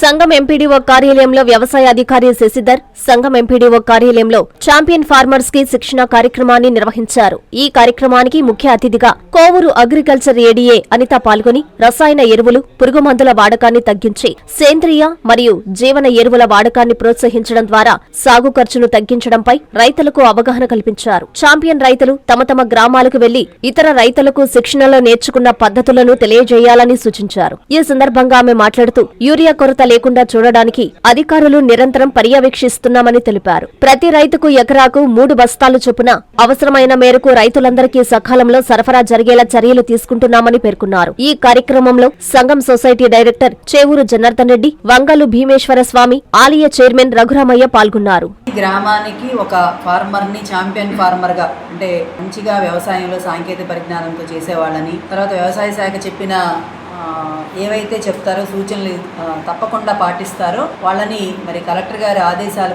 సంఘం ఎంపీడీఓ కార్యాలయంలో వ్యవసాయ అధికారి శశిధర్ సంఘం ఎంపీడీఓ కార్యాలయంలో ఛాంపియన్ ఫార్మర్స్కి శిక్షణ కార్యక్రమాన్ని నిర్వహించారు. ఈ కార్యక్రమానికి ముఖ్య అతిథిగా కోవూరు అగ్రికల్చర్ ఏడీఏ అనిత పాల్గొని రసాయన ఎరువులు పురుగుమందుల వాడకాన్ని తగ్గించి సేంద్రియ మరియు జీవన ఎరువుల వాడకాన్ని ప్రోత్సహించడం ద్వారా సాగు ఖర్చును తగ్గించడంపై రైతులకు అవగాహన కల్పించారు. ఛాంపియన్ రైతులు తమ తమ గ్రామాలకు వెళ్ళి ఇతర రైతులకు శిక్షణలో నేర్చుకున్న పద్ధతులను తెలియజేయాలని సూచించారు. ఈ సందర్భంగా ఆమె మాట్లాడుతూ యూరియా కొరత లేకుండా చూడడానికి అధికారులు నిరంతరం పర్యవేక్షిస్తున్నామని తెలిపారు. ప్రతి రైతుకు ఎకరాకు మూడు బస్తాలు చొప్పున అవసరమైన మేరకు రైతులందరికీ సకాలంలో సరఫరా జరిగేలా చర్యలు తీసుకుంటున్నామని పేర్కొన్నారు. ఈ కార్యక్రమంలో సంఘం సొసైటీ డైరెక్టర్ చేవూరు జనార్దన్ రెడ్డి వంగలు భీమేశ్వర స్వామి ఆలయ చైర్మన్ రఘురామయ్య పాల్గొన్నారు. గ్రామానికి ఒక ఫార్మర్ని ఛాంపియన్ ఫార్మర్గా అంటే మంచిగా వ్యవసాయంలో సాంకేతిక పరిజ్ఞానంతో చేసేవాళ్ళని తర్వాత వ్యవసాయ శాఖ చెప్పిన ఏవైతే చెప్తారో సూచనలు తప్పకుండా పాటిస్తారో వాళ్ళని మరి కలెక్టర్ గారి ఆదేశాల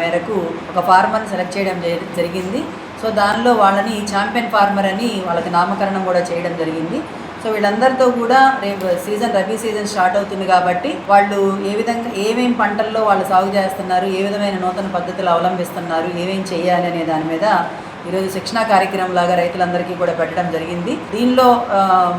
మేరకు ఒక ఫార్మర్ని సెలెక్ట్ చేయడం జరిగింది. సో దానిలో వాళ్ళని ఛాంపియన్ ఫార్మర్ అని వాళ్ళకి నామకరణం కూడా చేయడం జరిగింది. సో వీళ్ళందరితో కూడా రేపు సీజన్ రబీ సీజన్ స్టార్ట్ అవుతుంది కాబట్టి వాళ్ళు ఏ విధంగా ఏమేం పంటల్లో వాళ్ళు సాగు చేస్తున్నారు ఏ విధమైన నూతన పద్ధతులు అవలంబిస్తున్నారు ఏమేం చేయాలి అనే దాని మీద ఈరోజు శిక్షణ కార్యక్రమం లాగా రైతులందరికీ కూడా పెట్టడం జరిగింది. దీనిలో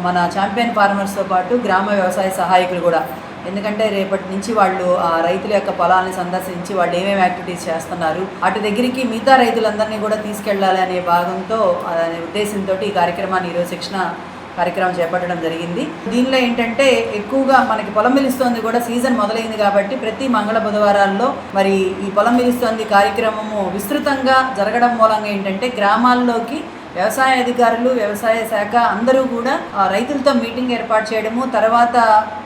మన ఛాంపియన్ ఫార్మర్స్తో పాటు గ్రామ వ్యవసాయ సహాయకులు కూడా. ఎందుకంటే రేపటి నుంచి వాళ్ళు ఆ రైతుల యొక్క పొలాలను సందర్శించి వాళ్ళు ఏమేమి యాక్టివిటీస్ చేస్తున్నారు అటు దగ్గరికి మిగతా రైతులందరినీ కూడా తీసుకెళ్ళాలి అనే భాగంతో అనే ఉద్దేశంతో ఈ కార్యక్రమాన్ని ఈరోజు శిక్షణ కార్యక్రమం చేపట్టడం జరిగింది. దీనిలో ఏంటంటే ఎక్కువగా మనకి పొలం మిలుస్తోంది కూడా సీజన్ మొదలైంది కాబట్టి ప్రతి మంగళ బుధవారాల్లో మరి ఈ పొలం మిలుస్తోంది కార్యక్రమము విస్తృతంగా జరగడం మూలంగా ఏంటంటే గ్రామాల్లోకి వ్యవసాయ అధికారులు వ్యవసాయ శాఖ అందరూ కూడా ఆ, రైతులతో మీటింగ్ ఏర్పాటు చేయడము తర్వాత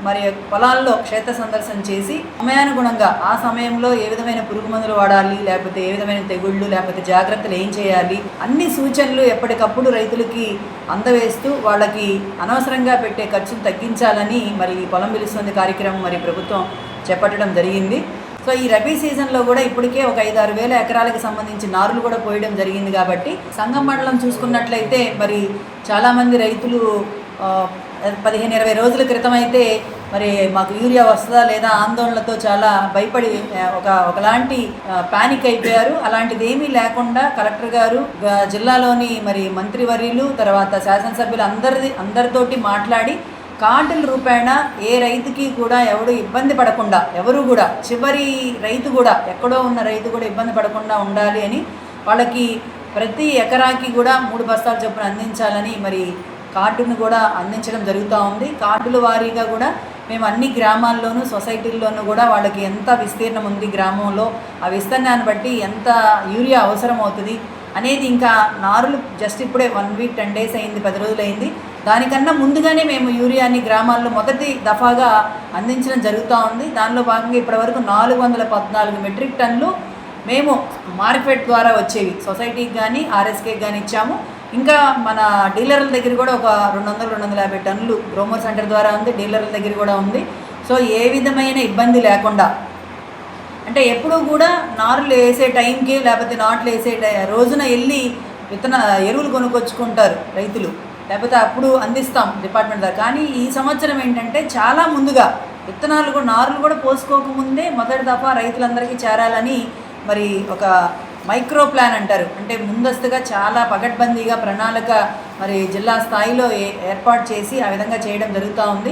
మరి పొలాల్లో క్షేత్ర సందర్శన చేసి సమయానుగుణంగా ఆ సమయంలో ఏ విధమైన పురుగు మందులు వాడాలి లేకపోతే ఏ విధమైన తెగుళ్ళు లేకపోతే జాగ్రత్తలు ఏం చేయాలి అన్ని సూచనలు ఎప్పటికప్పుడు రైతులకి అందవేస్తూ వాళ్ళకి అనవసరంగా పెట్టే ఖర్చును తగ్గించాలని మరి పొలం పిలుస్తుంది కార్యక్రమం మరి ప్రభుత్వం చేపట్టడం జరిగింది. సో ఈ రబీ సీజన్లో కూడా ఇప్పటికే ఒక ఐదు ఆరు వేల ఎకరాలకు సంబంధించి నారులు కూడా పోయడం జరిగింది కాబట్టి సంగం మండలం చూసుకున్నట్లయితే మరి చాలామంది రైతులు పదిహేను ఇరవై రోజుల క్రితం అయితే మరి మాకు యూరియా వస్తుందా లేదా ఆందోళనలతో చాలా భయపడి ఒక ఒకలాంటి పానిక్ అయిపోయారు. అలాంటిది ఏమీ లేకుండా కలెక్టర్ గారు జిల్లాలోని మరి మంత్రివర్యులు తర్వాత శాసనసభ్యులు అందరిది అందరితోటి మాట్లాడి కార్డుల రూపేణ ఏ రైతుకి కూడా ఎవడు ఇబ్బంది పడకుండా ఎవరు కూడా చివరి రైతు కూడా ఎక్కడో ఉన్న రైతు కూడా ఇబ్బంది పడకుండా ఉండాలి అని వాళ్ళకి ప్రతి ఎకరాకి కూడా మూడు బస్తాలు చొప్పున అందించాలని మరి కార్డును కూడా అందించడం జరుగుతూ ఉంది. కార్డుల వారీగా కూడా మేము అన్ని గ్రామాల్లోనూ సొసైటీల్లోనూ కూడా వాళ్ళకి ఎంత విస్తీర్ణం ఉంది గ్రామంలో ఆ విస్తీర్ణాన్ని బట్టి ఎంత యూరియా అవసరం అవుతుంది అనేది ఇంకా నారులు జస్ట్ ఇప్పుడే వన్ వీక్ టెన్ డేస్ అయింది పది రోజులు అయింది దానికన్నా ముందుగానే మేము యూరియాని గ్రామాల్లో మొదటి దఫాగా అందించడం జరుగుతూ ఉంది. దానిలో భాగంగా ఇప్పటివరకు నాలుగు వందల పద్నాలుగు మెట్రిక్ టన్నులు మేము మార్కెట్ ద్వారా వచ్చేవి. సొసైటీకి కానీ ఆర్ఎస్కేకి కానీ ఇచ్చాము. ఇంకా మన డీలర్ల దగ్గర కూడా ఒక రెండు వందల రెండు వందల యాభై టన్నులు గ్రోమర్ సెంటర్ ద్వారా ఉంది డీలర్ల దగ్గర కూడా ఉంది. సో ఏ విధమైన ఇబ్బంది లేకుండా అంటే ఎప్పుడూ కూడా నారులు వేసే టైంకి లేకపోతే నాట్లు వేసే టై- రోజున వెళ్ళి విత్తన ఎరువులు కొనుక్కొచ్చుకుంటారు రైతులు. లేకపోతే అప్పుడు అందిస్తాం డిపార్ట్మెంట్ దగ్గర కానీ ఈ సంవత్సరం ఏంటంటే చాలా ముందుగా విత్తనాలు కూడా నారులు కూడా పోసుకోకముందే మొదటి దఫా రైతులందరికీ చేరాలని మరి ఒక మైక్రో ప్లాన్ అంటారు. అంటే ముందస్తుగా చాలా పగడ్బందీగా ప్రణాళిక మరి జిల్లా స్థాయిలో ఏ- ఏర్పాటు చేసి ఆ విధంగా చేయడం జరుగుతూ ఉంది.